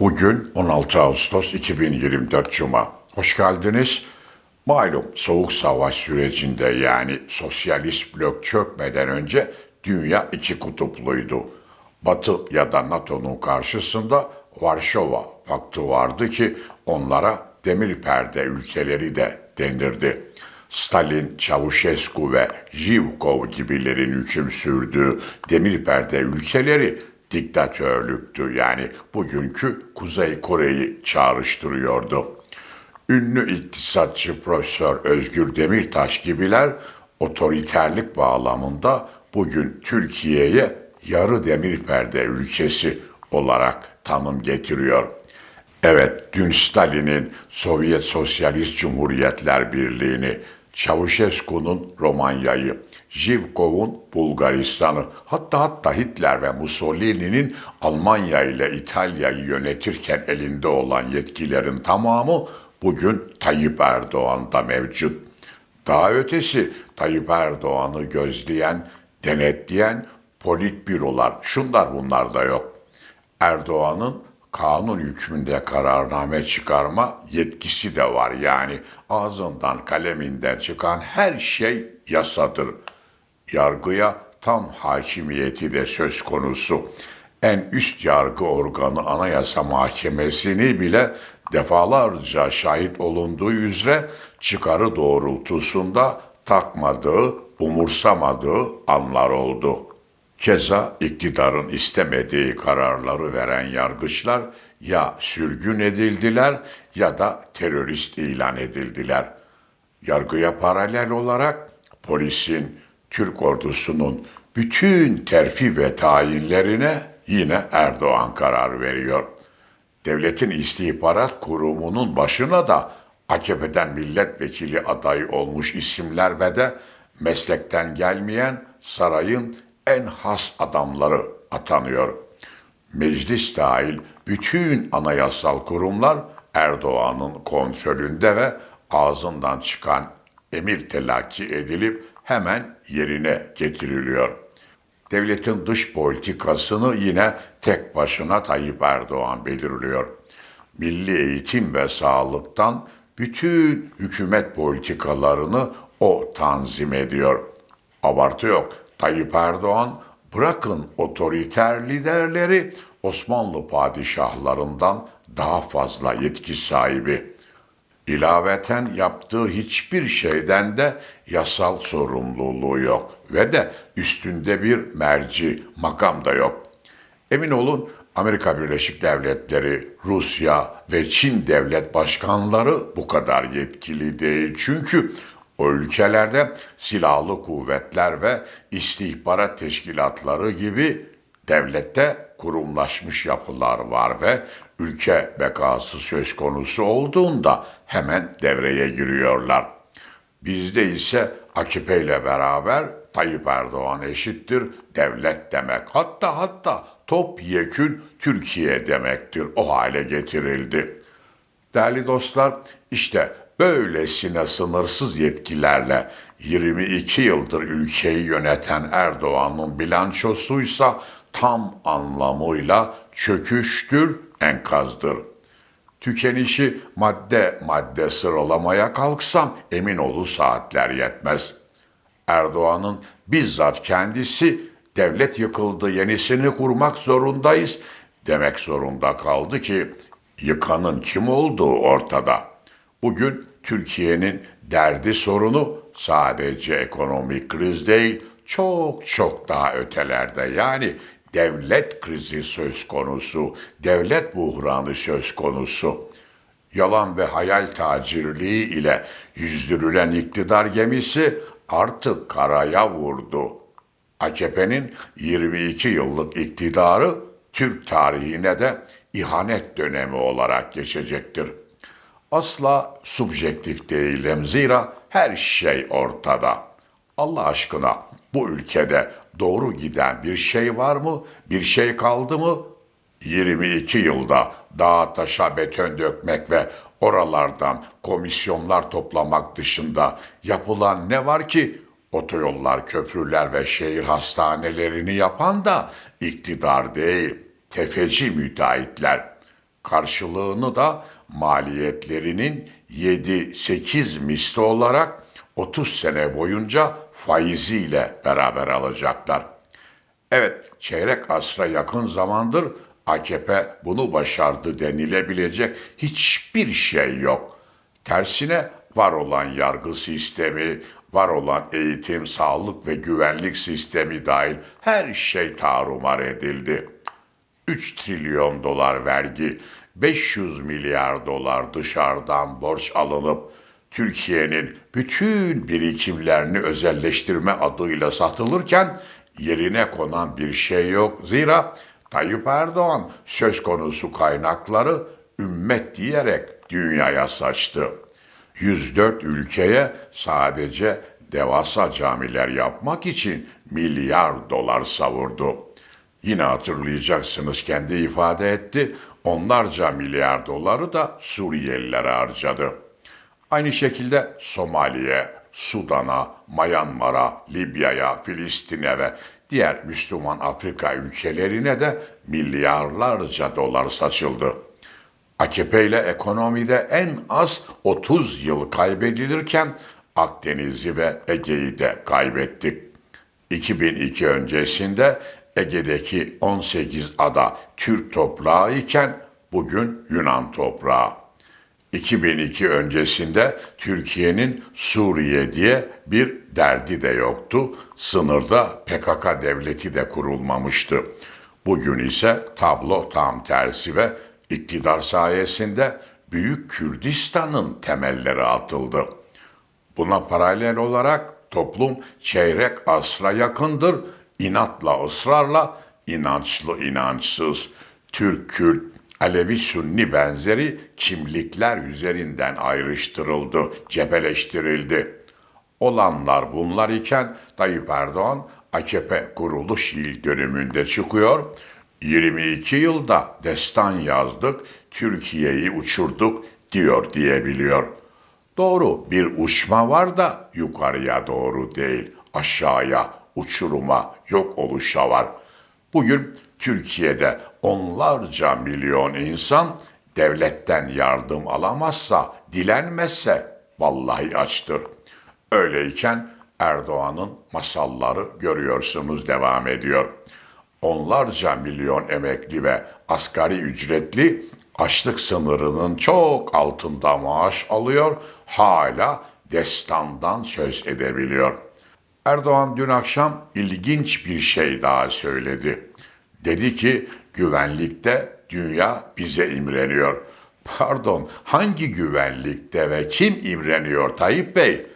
Bugün 16 Ağustos 2024 Cuma. Hoş geldiniz. Malum soğuk savaş sürecinde yani sosyalist blok çökmeden önce dünya iki kutupluydu. Batı ya da NATO'nun karşısında Varşova Paktı vardı ki onlara demir perde ülkeleri de denirdi. Stalin, Çavuşescu ve Zhivkov gibilerin hüküm sürdüğü demir perde ülkeleri diktatörlüktü. Yani bugünkü Kuzey Kore'yi çağrıştırıyordu. Ünlü iktisatçı Profesör Özgür Demirtaş gibiler otoriterlik bağlamında bugün Türkiye'ye yarı demir perde ülkesi olarak tanım getiriyor. Evet, dün Stalin'in Sovyet Sosyalist Cumhuriyetler Birliği'ni, Çavuşescu'nun Romanya'yı, Zhivkov'un Bulgaristan'ı, hatta hatta Hitler ve Mussolini'nin Almanya ile İtalya'yı yönetirken elinde olan yetkilerin tamamı bugün Tayyip Erdoğan'da mevcut. Daha ötesi Tayyip Erdoğan'ı gözleyen, denetleyen politbürolar, şunlar bunlar da yok. Erdoğan'ın kanun hükmünde kararname çıkarma yetkisi de var. Yani ağzından kaleminden çıkan her şey yasadır. Yargıya tam hakimiyeti de söz konusu. En üst yargı organı Anayasa Mahkemesi'ni bile defalarca şahit olunduğu üzere çıkarı doğrultusunda takmadığı, umursamadığı anlar oldu. Keza iktidarın istemediği kararları veren yargıçlar ya sürgün edildiler ya da terörist ilan edildiler. Yargıya paralel olarak polisin, Türk ordusunun bütün terfi ve tayinlerine yine Erdoğan karar veriyor. Devletin istihbarat kurumunun başına da AKP'den milletvekili adayı olmuş isimler ve de meslekten gelmeyen sarayın en has adamları atanıyor. Meclis dahil bütün anayasal kurumlar Erdoğan'ın kontrolünde ve ağzından çıkan emir telakki edilip hemen yerine getiriliyor. Devletin dış politikasını yine tek başına Tayyip Erdoğan belirliyor. Milli eğitim ve sağlıktan bütün hükümet politikalarını o tanzim ediyor. Abartı yok. Tayyip Erdoğan bırakın otoriter liderleri Osmanlı padişahlarından daha fazla yetki sahibi. İlaveten yaptığı hiçbir şeyden de yasal sorumluluğu yok ve de üstünde bir merci, makam da yok. Emin olun Amerika Birleşik Devletleri, Rusya ve Çin devlet başkanları bu kadar yetkili değil. Çünkü o ülkelerde silahlı kuvvetler ve istihbarat teşkilatları gibi devlette kurumlaşmış yapılar var ve ülke bekası söz konusu olduğunda hemen devreye giriyorlar. Bizde ise AKP ile beraber Tayyip Erdoğan eşittir devlet demek. Hatta hatta top yekün Türkiye demektir. O hale getirildi. Değerli dostlar, işte böylesine sınırsız yetkilerle 22 yıldır ülkeyi yöneten Erdoğan'ın bilançosuysa tam anlamıyla çöküştür, enkazdır. Tükenişi madde madde sıralamaya kalksam emin olu saatler yetmez. Erdoğan'ın bizzat kendisi devlet yıkıldı yenisini kurmak zorundayız demek zorunda kaldı ki yıkanın kim olduğu ortada. Bugün Türkiye'nin derdi sorunu sadece ekonomik kriz değil, çok çok daha ötelerde. Yani devlet krizi söz konusu, devlet buhranı söz konusu. Yalan ve hayal tacirliği ile yüzdürülen iktidar gemisi artık karaya vurdu. AKP'nin 22 yıllık iktidarı Türk tarihine de ihanet dönemi olarak geçecektir. Asla subjektif değilim zira her şey ortada. Allah aşkına bu ülkede doğru giden bir şey var mı? Bir şey kaldı mı? 22 yılda dağa taşa beton dökmek ve oralardan komisyonlar toplamak dışında yapılan ne var ki? Otoyollar, köprüler ve şehir hastanelerini yapan da iktidar değil, tefeci müteahhitler. karşılığını da maliyetlerinin 7-8 misli olarak 30 sene boyunca faiziyle beraber alacaklar. Evet, çeyrek asra yakın zamandır AKP bunu başardı denilebilecek hiçbir şey yok. Tersine var olan yargı sistemi, var olan eğitim, sağlık ve güvenlik sistemi dahil her şey tarumar edildi. 3 trilyon dolar vergi, 500 milyar dolar dışarıdan borç alınıp Türkiye'nin bütün birikimlerini özelleştirme adıyla satılırken yerine konan bir şey yok. Zira Tayyip Erdoğan söz konusu kaynakları ümmet diyerek dünyaya saçtı. 104 ülkeye sadece devasa camiler yapmak için milyar dolar savurdu. Yine hatırlayacaksınız kendi ifade etti. Onlarca milyar doları da Suriyelilere harcadı. Aynı şekilde Somali'ye, Sudan'a, Myanmar'a, Libya'ya, Filistin'e ve diğer Müslüman Afrika ülkelerine de milyarlarca dolar saçıldı. AKP ile ekonomide en az 30 yıl kaybedilirken Akdeniz'i ve Ege'yi de kaybettik. 2002 öncesinde Ege'deki 18 ada Türk toprağı iken bugün Yunan toprağı. 2002 öncesinde Türkiye'nin Suriye diye bir derdi de yoktu. Sınırda PKK devleti de kurulmamıştı. Bugün ise tablo tam tersi ve iktidar sayesinde Büyük Kürdistan'ın temelleri atıldı. Buna paralel olarak toplum çeyrek asra yakındır inatla ısrarla inançlı inançsız Türk Kürt Alevi Sünni benzeri kimlikler üzerinden ayrıştırıldı, cebeleştirildi. Olanlar bunlar iken Tayyip Erdoğan AKP kuruluş yıl dönümünde çıkıyor. 22 yılda destan yazdık, Türkiye'yi uçurduk diyor diyebiliyor. Doğru bir uçma var da yukarıya doğru değil, aşağıya, uçuruma, yok oluşa var. Bugün Türkiye'de onlarca milyon insan devletten yardım alamazsa, dilenmezse vallahi açtır. Öyleyken Erdoğan'ın masalları görüyorsunuz devam ediyor. Onlarca milyon emekli ve asgari ücretli açlık sınırının çok altında maaş alıyor, hala destandan söz edebiliyor. Erdoğan dün akşam ilginç bir şey daha söyledi. Dedi ki güvenlikte dünya bize imreniyor. Pardon hangi güvenlikte ve kim imreniyor Tayyip Bey?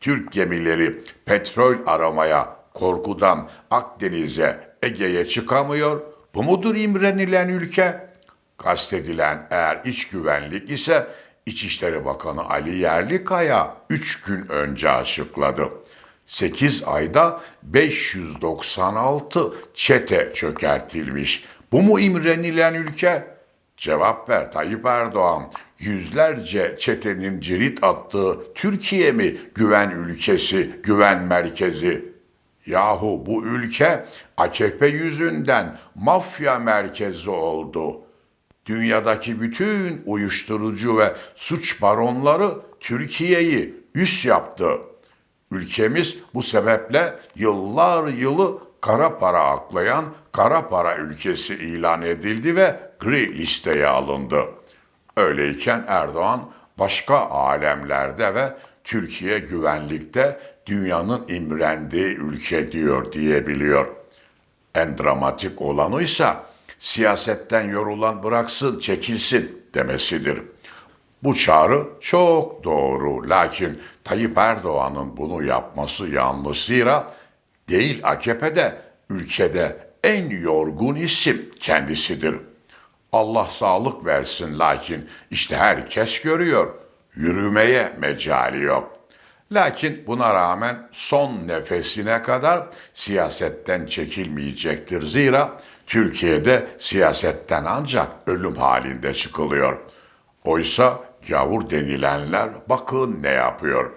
Türk gemileri petrol aramaya korkudan Akdeniz'e, Ege'ye çıkamıyor. Bu mudur imrenilen ülke? Kastedilen eğer iç güvenlik ise İçişleri Bakanı Ali Yerlikaya 3 gün önce açıkladı. 8 ayda 596 çete çökertilmiş. Bu mu imrenilen ülke? Cevap ver Tayyip Erdoğan. Yüzlerce çetenin cirit attığı Türkiye mi güven ülkesi, güven merkezi? Yahu bu ülke AKP yüzünden mafya merkezi oldu. Dünyadaki bütün uyuşturucu ve suç baronları Türkiye'yi üs yaptı. Ülkemiz bu sebeple yıllar yılı kara para aklayan kara para ülkesi ilan edildi ve gri listeye alındı. Öyleyken Erdoğan başka alemlerde ve Türkiye güvenlikte dünyanın imrendiği ülke diyor diyebiliyor. En dramatik olanı ise siyasetten yorulan bıraksın çekilsin demesidir. Bu çağrı çok doğru. Lakin Tayyip Erdoğan'ın bunu yapması yanlış. Zira değil AKP'de, ülkede en yorgun isim kendisidir. Allah sağlık versin lakin işte herkes görüyor. Yürümeye mecali yok. Lakin buna rağmen son nefesine kadar siyasetten çekilmeyecektir. Zira Türkiye'de siyasetten ancak ölüm halinde çıkılıyor. Oysa Gavur denilenler bakın ne yapıyor.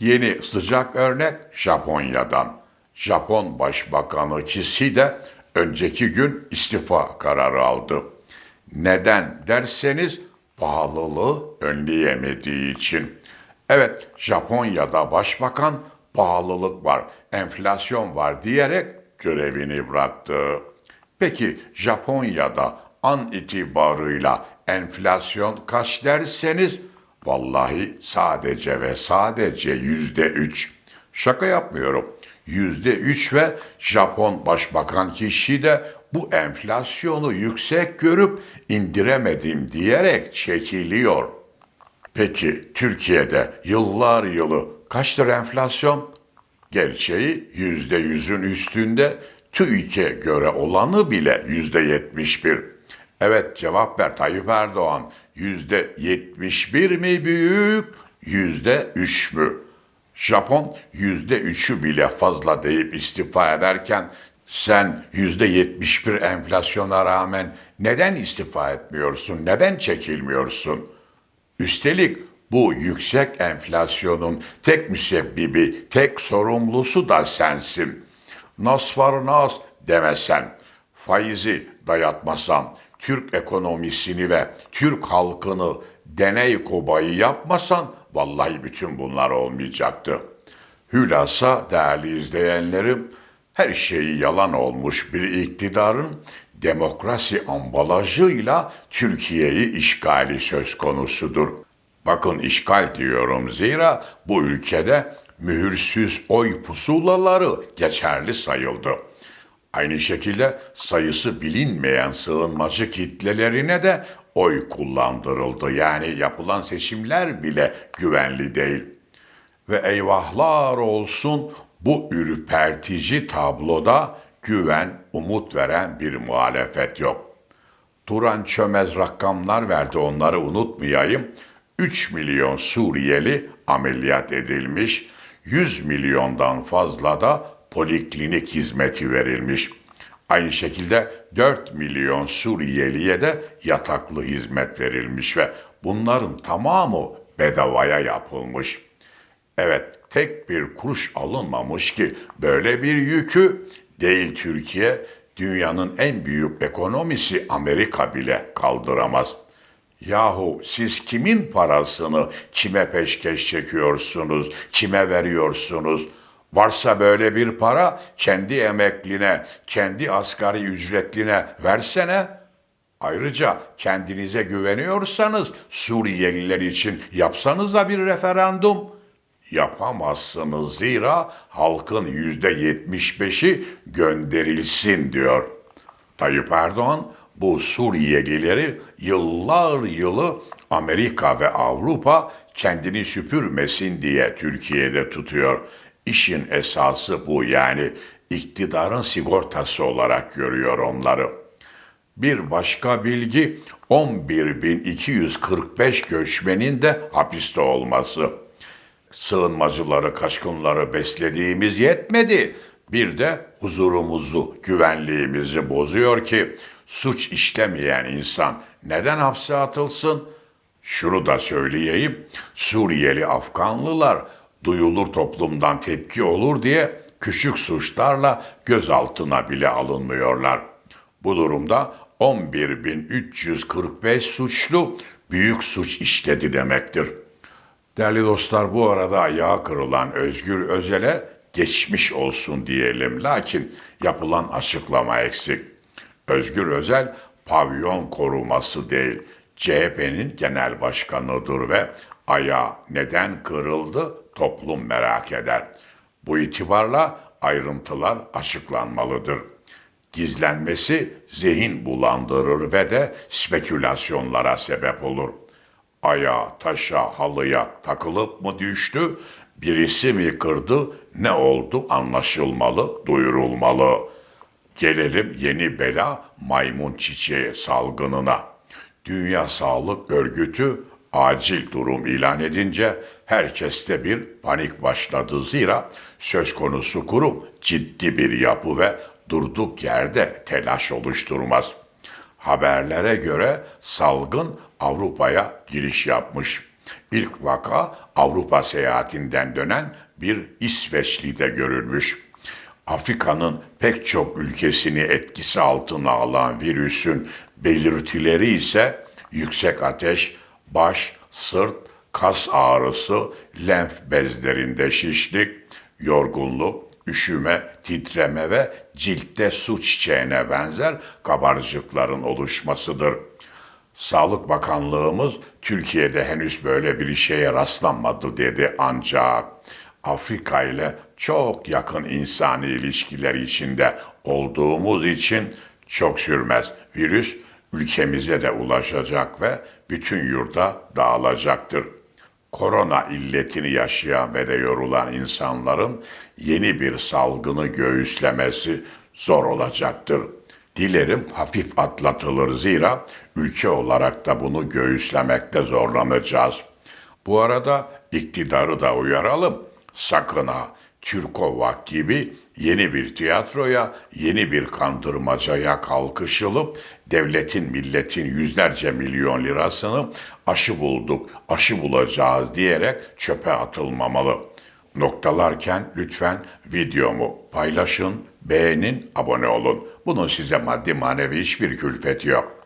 Yeni sıcak örnek Japonya'dan. Japon Başbakanı Kishida önceki gün istifa kararı aldı. Neden derseniz pahalılığı önleyemediği için. Evet Japonya'da başbakan pahalılık var, enflasyon var diyerek görevini bıraktı. Peki Japonya'da an itibarıyla enflasyon kaç derseniz vallahi sadece ve sadece yüzde üç. Şaka yapmıyorum. Yüzde üç ve Japon başbakan kişi de bu enflasyonu yüksek görüp indiremedim diyerek çekiliyor. Peki Türkiye'de yıllar yılı kaçtır enflasyon? Gerçeği yüzde yüzün üstünde TÜİK'e göre olanı bile yüzde yetmiş bir. Evet cevap ver Tayyip Erdoğan. Yüzde yetmiş bir mi büyük, yüzde üç mü? Japon yüzde üçü bile fazla deyip istifa ederken sen yüzde yetmiş bir enflasyona rağmen neden istifa etmiyorsun, neden çekilmiyorsun? Üstelik bu yüksek enflasyonun tek müsebbibi, tek sorumlusu da sensin. Nas var nas demesen, faizi dayatmasan, Türk ekonomisini ve Türk halkını deney kobayı yapmasan vallahi bütün bunlar olmayacaktı. Hülasa değerli izleyenlerim, her şeyi yalan olmuş bir iktidarın demokrasi ambalajıyla Türkiye'yi işgali söz konusudur. Bakın işgal diyorum zira bu ülkede mühürsüz oy pusulaları geçerli sayıldı. Aynı şekilde sayısı bilinmeyen sığınmacı kitlelerine de oy kullandırıldı. Yani yapılan seçimler bile güvenli değil. Ve eyvahlar olsun bu ürpertici tabloda güven, umut veren bir muhalefet yok. Turan çömez rakamlar verdi onları unutmayayım. 3 milyon Suriyeli ameliyat edilmiş, 100 milyondan fazla da poliklinik hizmeti verilmiş. Aynı şekilde 4 milyon Suriyeliye de yataklı hizmet verilmiş ve bunların tamamı bedavaya yapılmış. Evet, tek bir kuruş alınmamış ki böyle bir yükü değil Türkiye, dünyanın en büyük ekonomisi Amerika bile kaldıramaz. Yahu siz kimin parasını kime peşkeş çekiyorsunuz, kime veriyorsunuz? Varsa böyle bir para kendi emekline, kendi asgari ücretline versene. Ayrıca kendinize güveniyorsanız Suriyeliler için yapsanız da bir referandum. Yapamazsınız zira halkın yüzde yetmiş beşi gönderilsin diyor. Tayyip Erdoğan bu Suriyelileri yıllar yılı Amerika ve Avrupa kendini süpürmesin diye Türkiye'de tutuyor. İşin esası bu yani iktidarın sigortası olarak görüyor onları. Bir başka bilgi 11.245 göçmenin de hapiste olması. Sığınmacıları, kaçkınları beslediğimiz yetmedi. Bir de huzurumuzu, güvenliğimizi bozuyor ki suç işlemeyen insan neden hapse atılsın? Şunu da söyleyeyim, Suriyeli Afganlılar duyulur toplumdan tepki olur diye küçük suçlarla gözaltına bile alınmıyorlar. Bu durumda 11.345 suçlu büyük suç işledi demektir. Değerli dostlar bu arada ayağı kırılan Özgür Özel'e geçmiş olsun diyelim. Lakin yapılan açıklama eksik. Özgür Özel pavyon koruması değil, CHP'nin genel başkanıdır ve ayağı neden kırıldı toplum merak eder. Bu itibarla ayrıntılar açıklanmalıdır. Gizlenmesi zihin bulandırır ve de spekülasyonlara sebep olur. Aya, taşa, halıya takılıp mı düştü, birisi mi kırdı, ne oldu anlaşılmalı, duyurulmalı. Gelelim yeni bela maymun çiçeği salgınına. Dünya Sağlık Örgütü acil durum ilan edince herkeste bir panik başladı. Zira söz konusu kurum ciddi bir yapı ve durduk yerde telaş oluşturmaz. Haberlere göre salgın Avrupa'ya giriş yapmış. İlk vaka Avrupa seyahatinden dönen bir İsveçli'de görülmüş. Afrika'nın pek çok ülkesini etkisi altına alan virüsün Belirtileri ise yüksek ateş, baş, sırt, kas ağrısı, lenf bezlerinde şişlik, yorgunluk, üşüme, titreme ve ciltte su çiçeğine benzer kabarcıkların oluşmasıdır. Sağlık Bakanlığımız Türkiye'de henüz böyle bir şeye rastlanmadı dedi ancak Afrika ile çok yakın insani ilişkiler içinde olduğumuz için çok sürmez. Virüs ülkemize de ulaşacak ve bütün yurda dağılacaktır. Korona illetini yaşayan ve de yorulan insanların yeni bir salgını göğüslemesi zor olacaktır. Dilerim hafif atlatılır zira ülke olarak da bunu göğüslemekte zorlanacağız. Bu arada iktidarı da uyaralım. Sakın ha Türkovak gibi yeni bir tiyatroya, yeni bir kandırmacaya kalkışılıp devletin milletin yüzlerce milyon lirasını aşı bulduk, aşı bulacağız diyerek çöpe atılmamalı. Noktalarken lütfen videomu paylaşın, beğenin, abone olun. Bunun size maddi manevi hiçbir külfeti yok.